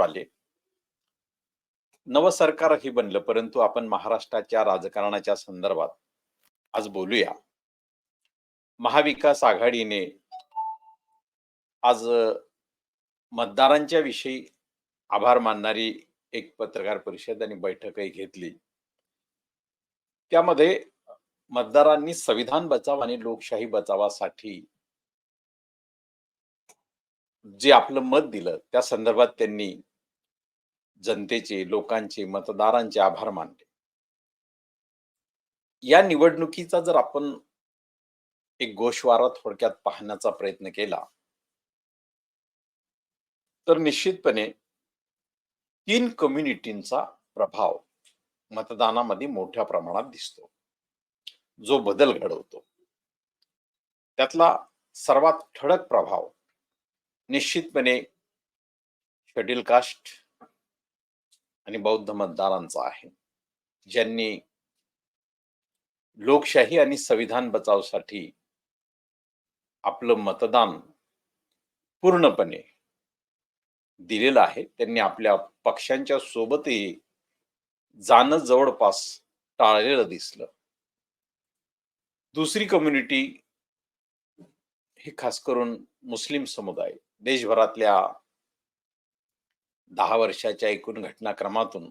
समोर आले. नवं सरकारही बनलं परंतु आपण महाराष्ट्राच्या राजकारणाच्या संदर्भात आज बोलूया. महाविकास आघाडीने आज मतदारांच्या विषयी आभार मानणारी एक पत्रकार परिषद आणि बैठकही घेतली. त्यामध्ये मतदारांनी संविधान बचाव आणि लोकशाही बचावासाठी जे आपलं मत दिलं त्या संदर्भात त्यांनी जनतेचे लोकांचे मतदारांचे आभार मानले या निवडणुकीचा जर आपण एक गोषवारा थोडक्यात पाहण्याचा प्रयत्न केला तर निश्चितपणे तीन कम्युनिटींचा प्रभाव मतदानामध्ये मोठ्या प्रमाणात दिसतो. जो बदल घडवतो. त्यातला सर्वात ठळक प्रभाव निश्चितपणे शेड्यूल कास्ट आणि बौद्ध मतदारांचा आहे. ज्यांनी लोकशाही आणि संविधान बचावसाठी आपलं मतदान पूर्णपणे दिलेलं आहे. त्यांनी आपल्या पक्षांच्या सोबतही जाणं जवळपास टाळलेलं दिसलं. दुसरी कम्युनिटी हे खास करून मुस्लिम समुदाय देशभरातल्या दहा वर्षाच्या एकूण घटनाक्रमातून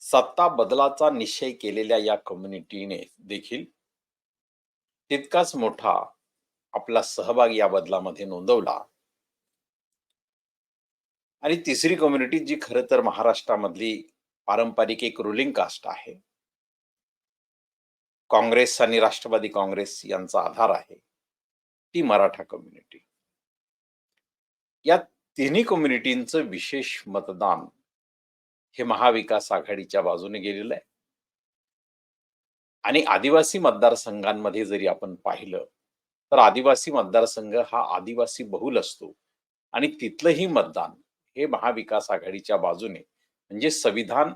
सत्ता बदलाचा निश्चय केलेल्या या कम्युनिटीने देखील तितकाच मोठा आपला सहभाग या बदलामध्ये नोंदवला. आणि तिसरी कम्युनिटी जी खरं तर महाराष्ट्रामधली पारंपरिक एक रुलिंग कास्ट आहे. काँग्रेस आणि राष्ट्रवादी काँग्रेस यांचा आधार आहे. ती मराठा कम्युनिटी या तिन्ही कम्युनिटींचं विशेष मतदान हे महाविकास आघाडीच्या बाजूने गेलेलं आहे. आणि आदिवासी मतदारसंघांमध्ये जरी आपण पाहिलं तर आदिवासी मतदारसंघ हा आदिवासी बहुल असतो. आणि तिथलंही मतदान हे महाविकास आघाडीच्या बाजूने म्हणजे संविधान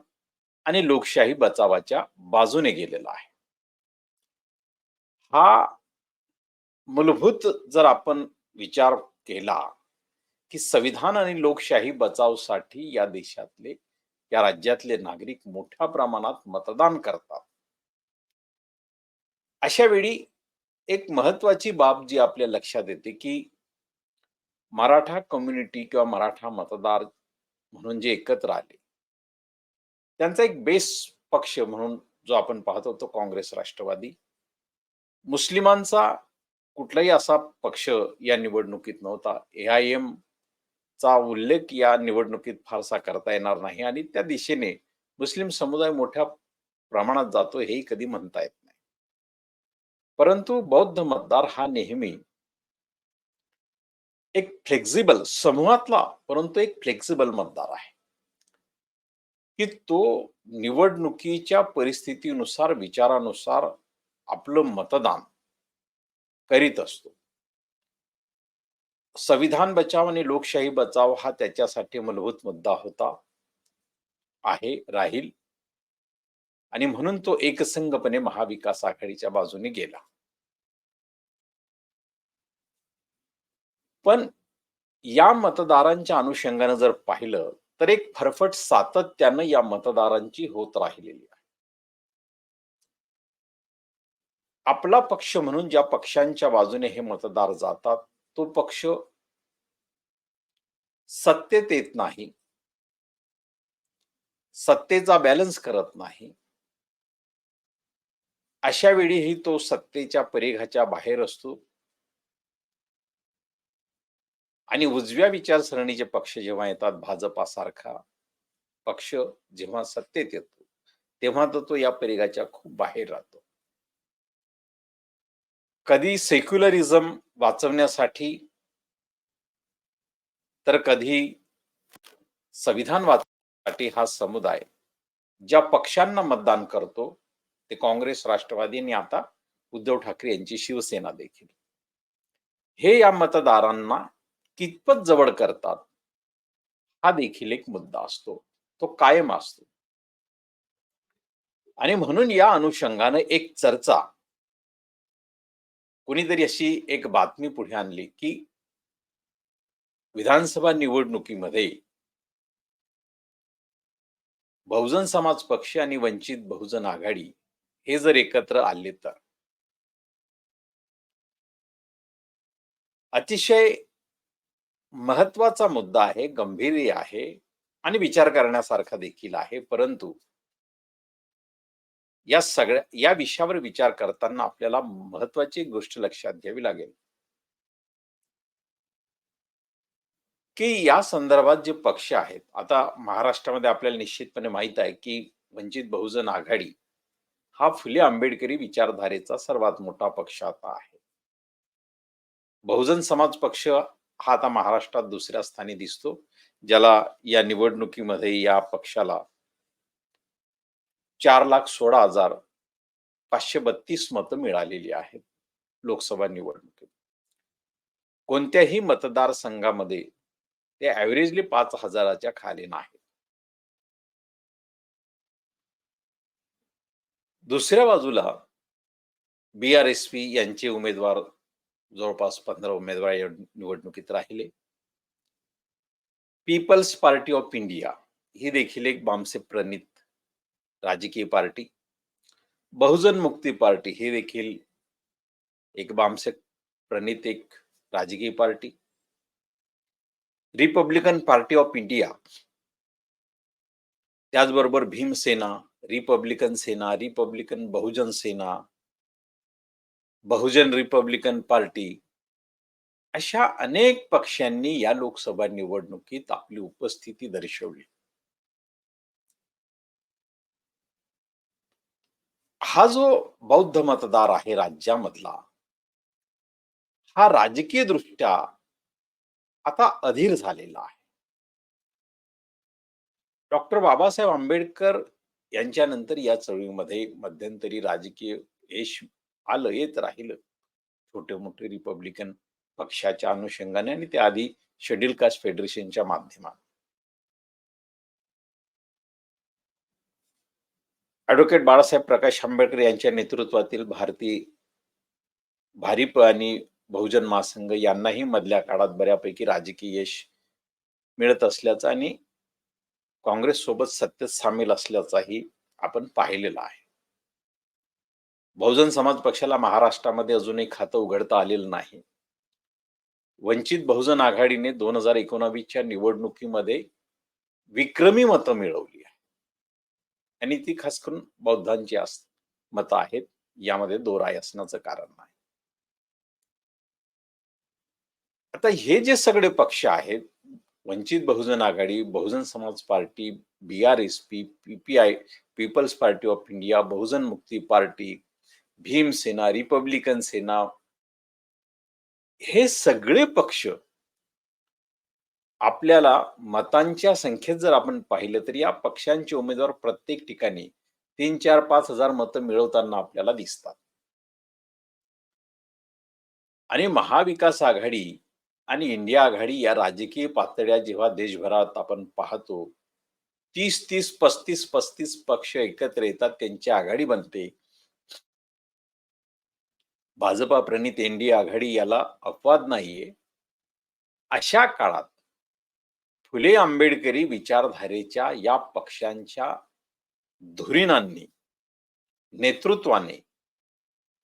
आणि लोकशाही बचावाच्या बाजूने गेलेला आहे. हा मूलभूत जर आपण विचार केला की संविधान आणि लोकशाही बचावसाठी या देशातले या राज्यातले नागरिक मोठ्या प्रमाणात मतदान करतात. अशा वेळी एक महत्वाची बाब जी आपल्या लक्षात येते की मराठा कम्युनिटी किंवा मराठा मतदार म्हणून जे एकत्र आले त्यांचा एक बेस पक्ष म्हणून जो आपण पाहतो तो काँग्रेस राष्ट्रवादी. मुस्लिमांचा कुठलाही असा पक्ष या निवडणुकीत नव्हता. ए आय एम चा उल्लेख या निवडणुकीत फारसा करता येणार नाही आणि त्या दिशेने मुस्लिम समुदाय मोठ्या प्रमाणात जातो हेही कधी म्हणता येत नाही. परंतु बौद्ध मतदार हा नेहमी एक फ्लेक्झिबल समूहातला परंतु एक फ्लेक्झिबल मतदार आहे. की तो निवडणुकीच्या परिस्थितीनुसार विचारानुसार आपलं मतदान करीत असतो. संविधान बचाव आणि लोकशाही बचाव हा त्याच्यासाठी मूलभूत मुद्दा होता आहे राहील. आणि म्हणून तो एकसंघपणे महाविकास आघाडीच्या बाजूने गेला. पण या मतदारांच्या अनुषंगाने जर पाहिलं तर एक फरफट सातत्यानं या मतदारांची होत राहिलेली आहे. आपला पक्ष म्हणून ज्या पक्षांच्या बाजूने हे मतदार जातात तो पक्ष सत्तेत येत नाही. सत्तेचा बॅलन्स करत नाही. अशा वेळीही तो सत्तेच्या परिघाच्या बाहेर असतो. आणि उजव्या विचारसरणीचे पक्ष जेव्हा येतात भाजपासारखा पक्ष जेव्हा सत्तेत येतो तेव्हा तर तो या परिघाच्या खूप बाहेर राहतो. कधी सेक्युलरिझम वाचवण्यासाठी तर कधी संविधान वाचवण्यासाठी हा समुदाय ज्या पक्षांना मतदान करतो ते काँग्रेस राष्ट्रवादी आणि आता उद्धव ठाकरे यांची शिवसेना देखील. हे या मतदारांना कितपत जवळ करतात हा देखील एक मुद्दा असतो. तो कायम असतो. आणि म्हणून या अनुषंगाने एक चर्चा कुणीतरी अशी एक बातमी पुढे आणली की विधानसभा निवडणुकीमध्ये बहुजन समाज पक्ष आणि वंचित बहुजन आघाडी हे जर एकत्र आले तर. अतिशय महत्त्वाचा मुद्दा आहे गंभीर आहे आणि विचार करण्यासारखा देखील आहे परंतु या सगळ्या या विषयावर विचार करताना आपल्याला महत्वाची गोष्ट लक्षात घ्यावी लागेल. की या संदर्भात जे पक्ष आहेत आता महाराष्ट्रामध्ये आपल्याला निश्चितपणे माहीत आहे की वंचित बहुजन आघाडी हा फुले आंबेडकरी विचारधारेचा सर्वात मोठा पक्ष आता आहे. बहुजन समाज पक्ष हा आता महाराष्ट्रात दुसऱ्या स्थानी दिसतो ज्याला या निवडणुकीमध्ये या पक्षाला चार लाख सोळा हजार पाचशे बत्तीस मतं मिळालेली आहेत लोकसभा निवडणुकीत. कोणत्याही मतदारसंघामध्ये ते ॲव्हरेजली पाच हजाराच्या खाली नाही दुसऱ्या बाजूला बी आर एस पी यांचे उमेदवार जवळपास पंधरा उमेदवार या निवडणुकीत राहिले. पीपल्स पार्टी ऑफ इंडिया ही देखील एक बामसे प्रणित राजकीय पार्टी, बहुजन मुक्ती पार्टी ही देखील एक बामसे प्रणित एक राजकीय party. Republican party of India, त्याचबरोबर Bhimsena, republican Sena, republican Bahujan Sena, Bahujan republican party, अशा अनेक पक्षांनी या लोकसभा निवडणुकीत आपली उपस्थिती दर्शवली. हा जो बौद्ध मतदार आहे राज्यामधला हा राजकीय दृष्ट्या आता अधीर झालेला आहे. डॉक्टर बाबासाहेब आंबेडकर यांच्यानंतर या चळवळीमध्ये मध्यंतरी राजकीय यश आलं येत राहिलं. छोटे मोठे रिपब्लिकन पक्षाच्या अनुषंगाने आणि त्याआधी शेड्यूल कास्ट फेडरेशनच्या माध्यमात ॲडव्होकेट बाळासाहेब प्रकाश आंबेडकर यांच्या नेतृत्वातील भारतीय भारिप आणि बहुजन महासंघ यांनाही मधल्या काळात बऱ्यापैकी राजकीय यश मिळत असल्याचा आणि काँग्रेस सोबत सत्तेत सामील असल्याचाही आपण पाहिलेला आहे. बहुजन समाज पक्षाला महाराष्ट्रामध्ये अजूनही खातं उघडता आलेलं नाही. वंचित बहुजन आघाडीने दोन हजार एकोणावीसच्या निवडणुकीमध्ये विक्रमी मतं मिळवली आणि ती खास करून बौद्धांची मतं आहेत. यामध्ये दोराय असण्याचं कारण नाही. आता हे जे सगळे पक्ष आहेत वंचित Bahujan Aghadi Bahujan Samaj party B R S P PPI people's party of India Bahujan Mukti party Bhimsena Republican सेना हे सगळे पक्ष आपल्याला मतांच्या संख्येत जर आपण पाहिलं तर या पक्षांचे उमेदवार प्रत्येक ठिकाणी तीन चार पाच हजार मतं मिळवताना आपल्याला दिसतात. आणि महाविकास आघाडी आणि इंडिया आघाडी या राजकीय पातळ्या जेव्हा देशभरात आपण पाहतो तीस तीस पस्तीस पस्तीस पक्ष एकत्र येतात त्यांची आघाडी बनते. भाजपा प्रणित एनडीए आघाडी याला अपवाद नाहीये. अशा काळात फुले आंबेडकरी विचारधारेच्या या पक्षांच्या धुरीणांनी नेतृत्वाने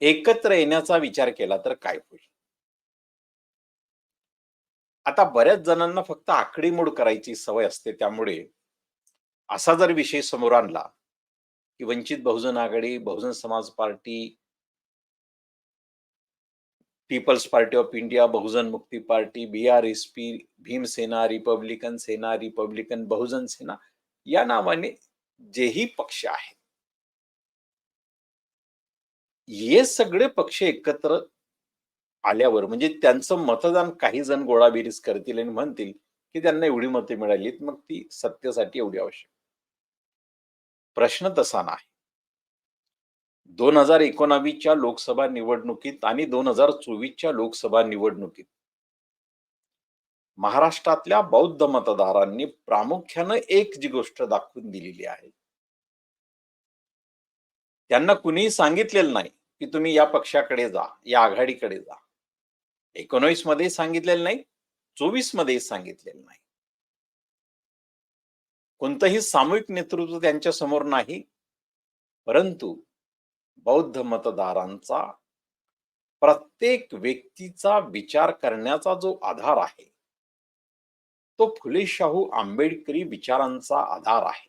एकत्र येण्याचा विचार केला तर काय होईल? आता बऱ्याच जणांना फक्त आकडेमोड करायची सवय असते त्यामुळे असा जर विषय समोर आणला की वंचित Bahujan Aghadi Bahujan Samaj party people's party of India Bahujan Mukti party B R S P Bhimsena Republican Sena Republican Bahujan Sena या नावाने जेही पक्ष आहेत. हे सगळे पक्ष एकत्र आल्यावर म्हणजे त्यांचं मतदान काही जण गोळाबेरीज करतील आणि म्हणतील की त्यांना एवढी मते मिळालीत मग ती सत्तेसाठी एवढी आवश्यक. प्रश्न तसा नाही. दोन हजार एकोणावीसच्या लोकसभा निवडणुकीत आणि दोन हजार चोवीसच्या लोकसभा निवडणुकीत. महाराष्ट्रातल्या बौद्ध मतदारांनी प्रामुख्यानं एक जी गोष्ट दाखवून दिलेली आहे. त्यांना कुणीही सांगितलेलं नाही की तुम्ही या पक्षाकडे जा या आघाडीकडे जा. एकोणवीसमध्ये सांगितलेलं नाही चोवीसमध्ये सांगितलेलं नाही. कोणतंही सामूहिक नेतृत्व त्यांच्यासमोर नाही परंतु बौद्ध मतदारांचा प्रत्येक व्यक्तीचा विचार करण्याचा जो आधार आहे तो फुले शाहू आंबेडकरी विचारांचा आधार आहे.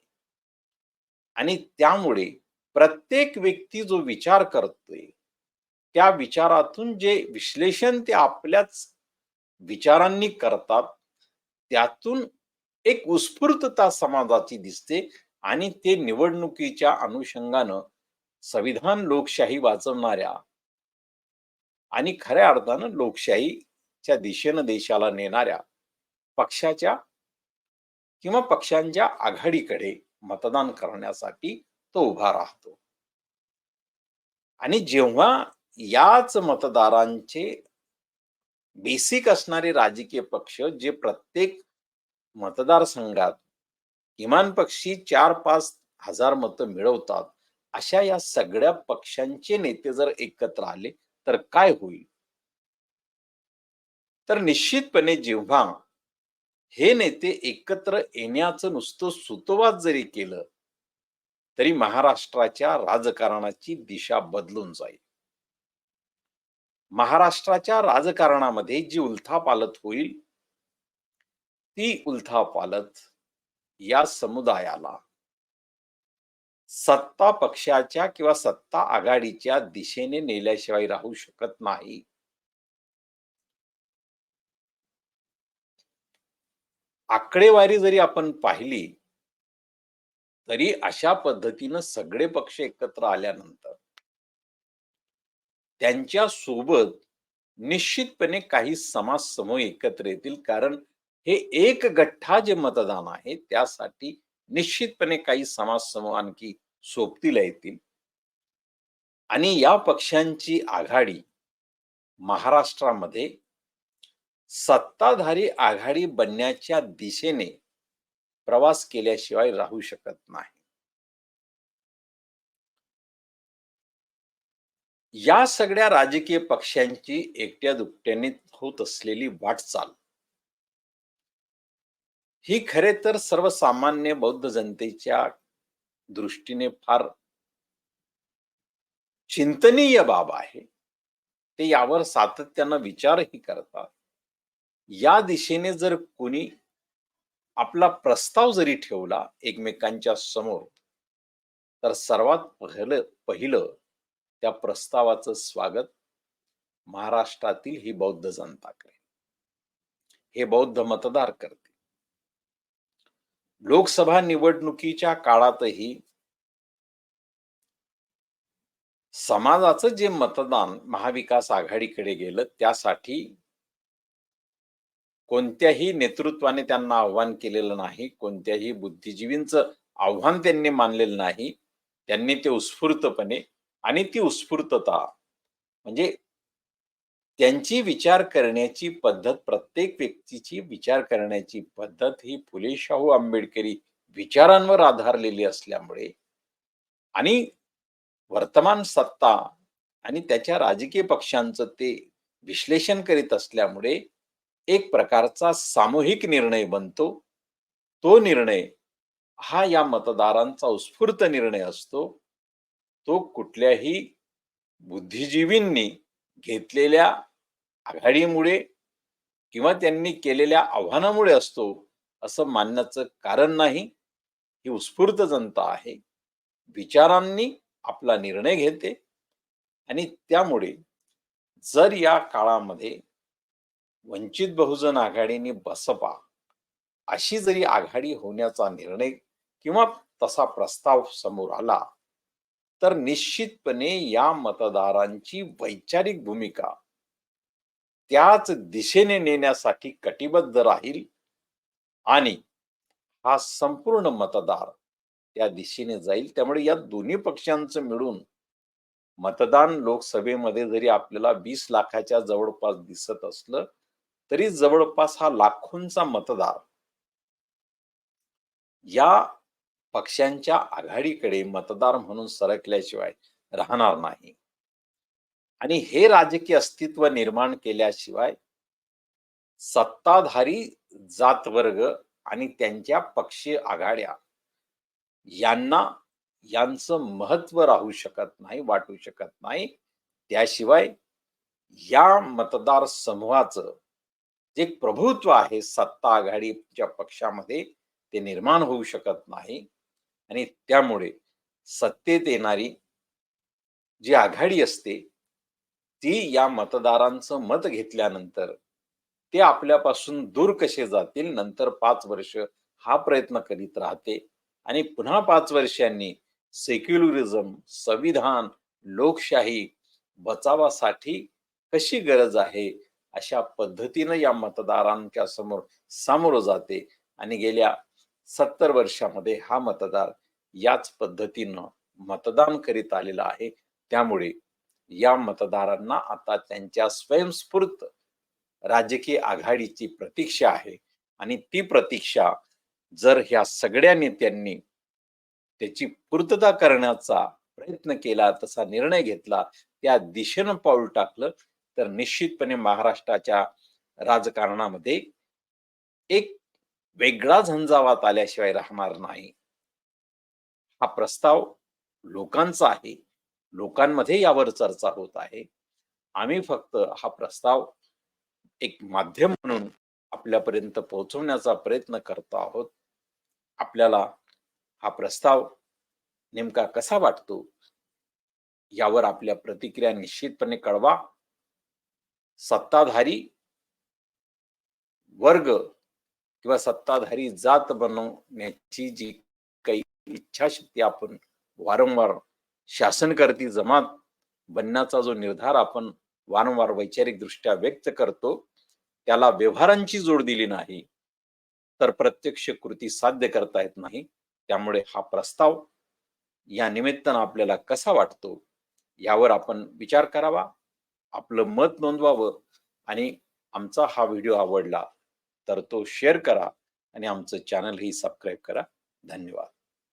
आणि त्यामुळे प्रत्येक व्यक्ती जो विचार करतोय त्या विचारातून जे विश्लेषण ते आपल्याच विचारांनी करतात त्यातून एक उत्स्फूर्तता समाजाची दिसते आणि ते निवडणुकीच्या अनुषंगानं संविधान लोकशाही वाचवणाऱ्या आणि खऱ्या अर्थानं लोकशाहीच्या दिशेनं देशाला नेणाऱ्या पक्षाच्या किंवा पक्षांच्या आघाडीकडे मतदान करण्यासाठी तो उभा राहतो. आणि जेव्हा याच मतदारांचे बेसिक असणारे राजकीय पक्ष जे प्रत्येक मतदारसंघात किमान पक्षी चार पाच हजार मतं मिळवतात अशा या सगळ्या पक्षांचे नेते जर एकत्र आले तर काय होईल? तर निश्चितपणे जेव्हा हे नेते एकत्र येण्याचं नुसतं सुतोवाद जरी केलं तरी महाराष्ट्राच्या राजकारणाची दिशा बदलून जाईल. महाराष्ट्राच्या राजकारणामध्ये जी उलथापालत होईल ती उलथापालत या समुदायाला सत्ता पक्षाच्या किंवा सत्ता आघाडीच्या दिशेने नेल्याशिवाय राहू शकत नाही. आकडेवारी जरी आपण पाहिली तरी अशा पद्धतीनं सगळे पक्ष एकत्र आल्यानंतर त्यांच्यासोबत निश्चितपणे काही समाज समूह एकत्र येतील. कारण हे एक गठ्ठा जे मतदान आहे त्यासाठी निश्चितपणे काही समाजसमूह आणखी सोबतीला येतील. आणि या पक्षांची आघाडी महाराष्ट्रामध्ये सत्ताधारी आघाडी बनण्याच्या दिशेने प्रवास केल्याशिवाय राहू शकत नाही. या सगळ्या राजकीय पक्षांची एकट्या दुपट्याने होत असलेली वाटचाल ही खरे तर सर्वसामान्य बौद्ध जनतेच्या दृष्टीने फार चिंतनीय बाब आहे. ते यावर सातत्यानं विचारही करतात. या दिशेने जर कोणी आपला प्रस्ताव जरी ठेवला एकमेकांच्या समोर तर सर्वात पहिलं पहिलं त्या प्रस्तावाचं स्वागत महाराष्ट्रातील ही बौद्ध जनता करेल हे बौद्ध मतदार करते लोकसभा निवडणुकीच्या काळातही समाजाचं जे मतदान महाविकास आघाडीकडे गेलं त्यासाठी कोणत्याही नेतृत्वाने त्यांना आव्हान केलेलं नाही कोणत्याही बुद्धिजीवींचं आव्हान त्यांनी मानलेलं नाही त्यांनी ते उत्स्फूर्तपणे आणि ती उत्स्फूर्तता म्हणजे त्यांची विचार करण्याची पद्धत प्रत्येक व्यक्तीची विचार करण्याची पद्धत ही फुले शाहू आंबेडकरी विचारांवर आधारलेली असल्यामुळे आणि वर्तमान सत्ता आणि त्याच्या राजकीय पक्षांचं ते विश्लेषण करीत असल्यामुळे एक प्रकारचा सामूहिक निर्णय बनतो. तो निर्णय हा या मतदारांचा उत्स्फूर्त निर्णय असतो. तो कुठल्याही बुद्धिजीवींनी घेतलेल्या आघाडीमुळे किंवा त्यांनी केलेल्या आव्हानामुळे असतो असं मानण्याचं कारण नाही. ही उत्स्फूर्त जनता आहे. विचारांनी आपला निर्णय घेते आणि त्यामुळे जर या काळामध्ये वंचित बहुजन आघाडीने बसपा अशी जरी आघाडी होण्याचा निर्णय किंवा तसा प्रस्ताव समोर आला तर निश्चितपणे या मतदारांची वैचारिक भूमिका त्याच दिशेने नेण्यासाठी कटिबद्ध राहील आणि हा संपूर्ण मतदार त्या दिशेने जाईल. त्यामुळे या दोन्ही पक्षांचं मिळून मतदान लोकसभेमध्ये जरी आपल्याला वीस लाखाच्या जवळपास दिसत असलं तरी जवळपास हा लाखोंचा मतदार या पक्षांच्या आघाडीकडे मतदार म्हणून सरकल्याशिवाय राहणार नाही. आणि हे राजकीय अस्तित्व निर्माण केल्याशिवाय सत्ताधारी जात वर्ग आणि त्यांच्या पक्षीय आघाड्या यांना यांचं महत्त्व राहू शकत नाही वाटू शकत नाही. त्याशिवाय या मतदार समूहाचं जे प्रभुत्व आहे सत्ता आघाडीच्या पक्षामध्ये ते निर्माण होऊ शकत नाही. आणि त्यामुळे सत्तेत येणारी जी आघाडी असते ती या मतदारांचं मत घेतल्यानंतर ते आपल्यापासून दूर कसे जातील नंतर पाच वर्ष हा प्रयत्न करीत राहते. आणि पुन्हा पाच वर्षांनी सेक्युलरिझम संविधान लोकशाही बचावासाठी कशी गरज आहे अशा पद्धतीनं या मतदारांच्या समोर सामोरं जाते. आणि गेल्या सत्तर वर्षामध्ये हा मतदार याच पद्धतीनं मतदान करीत आलेला आहे. त्यामुळे या मतदारांना आता त्यांच्या स्वयंस्फूर्त राजकीय आघाडीची प्रतीक्षा आहे. आणि ती प्रतीक्षा जर ह्या सगळ्या नेत्यांनी त्याची पूर्तता करण्याचा प्रयत्न केला तसा निर्णय घेतला त्या दिशेनं पाऊल टाकलं तर निश्चितपणे महाराष्ट्राच्या राजकारणामध्ये एक वेगळा झंझावात आल्याशिवाय राहणार नाही. हा प्रस्ताव लोकांचा आहे. लोकांमध्ये यावर चर्चा होत आहे. आम्ही फक्त हा प्रस्ताव एक माध्यम म्हणून आपल्यापर्यंत पोहोचवण्याचा प्रयत्न करतो आहोत. आपल्याला हा प्रस्ताव नेमका कसा वाटतो? यावर आपल्या प्रतिक्रिया निश्चितपणे कळवा. सत्ताधारी वर्ग किंवा सत्ताधारी जात बनवण्याची जी काही इच्छाशक्ती आपण वारंवार शासनकर्ती जमात बनण्याचा जो निर्धार आपण वारंवार वैचारिक दृष्ट्या व्यक्त करतो त्याला व्यवहारांची जोड दिली नाही तर प्रत्यक्ष कृती साध्य करता येत नाही. त्यामुळे हा प्रस्ताव या निमित्तानं आपल्याला कसा वाटतो यावर आपण विचार करावा आपलं मत नोंदवावं आणि आमचा हा व्हिडिओ आवडला तर तो शेअर करा आणि आमचं चॅनलही सबस्क्राईब करा. धन्यवाद.